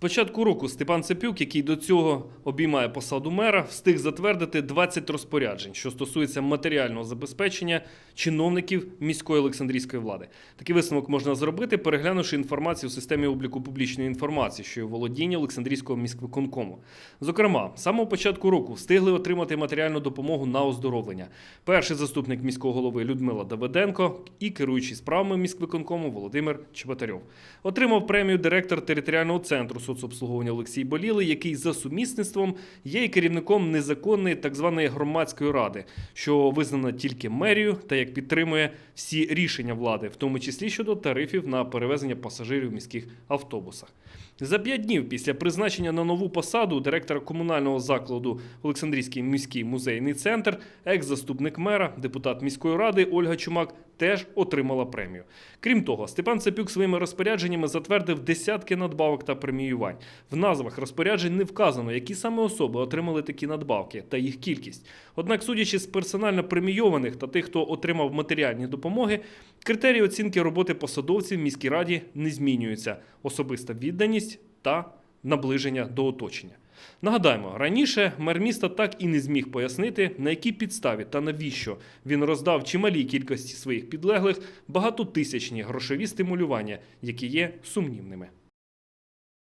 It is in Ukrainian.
початку року Степан Цепюк, який до цього обіймає посаду мера, встиг затвердити 20 розпоряджень, що стосується матеріального забезпечення чиновників міської Олександрійської влади. Такий висновок можна зробити, переглянувши інформацію у системі обліку публічної інформації, що є у володінні Олександрійського міськвиконкому. Зокрема, з самого початку року встигли отримати матеріальну допомогу на оздоровлення. Перший заступник міського голови Людмила Давиденко і керуючий справами міськвиконкому Володимир Чеботарьов. Отримав премію директор територіального центру соцобслуговування Олексій Болілий, який за сумісництвом є і керівником незаконної так званої громадської ради, що визнана тільки мерією та як підтримує всі рішення влади, в тому числі щодо тарифів на перевезення пасажирів в міських автобусах. За п'ять днів після призначення на нову посаду директора комунального закладу Олександрійський міський музейний центр, екс-заступник мера, депутат міської ради Ольга Чумак теж отримала премію. Крім того, Степан Цепюк своїми розпорядженнями затвердив десятки надбавок та преміювань. В назвах розпоряджень не вказано, які саме особи отримали такі надбавки та їх кількість. Однак, судячи з персонально премійованих та тих, хто отримав матеріальні допомоги, критерії оцінки роботи посадовців в міській раді не змінюються: особиста відданість та наближення до оточення. Нагадаємо, раніше мер міста так і не зміг пояснити, на якій підставі та навіщо він роздав чималій кількості своїх підлеглих багатотисячні грошові стимулювання, які є сумнівними.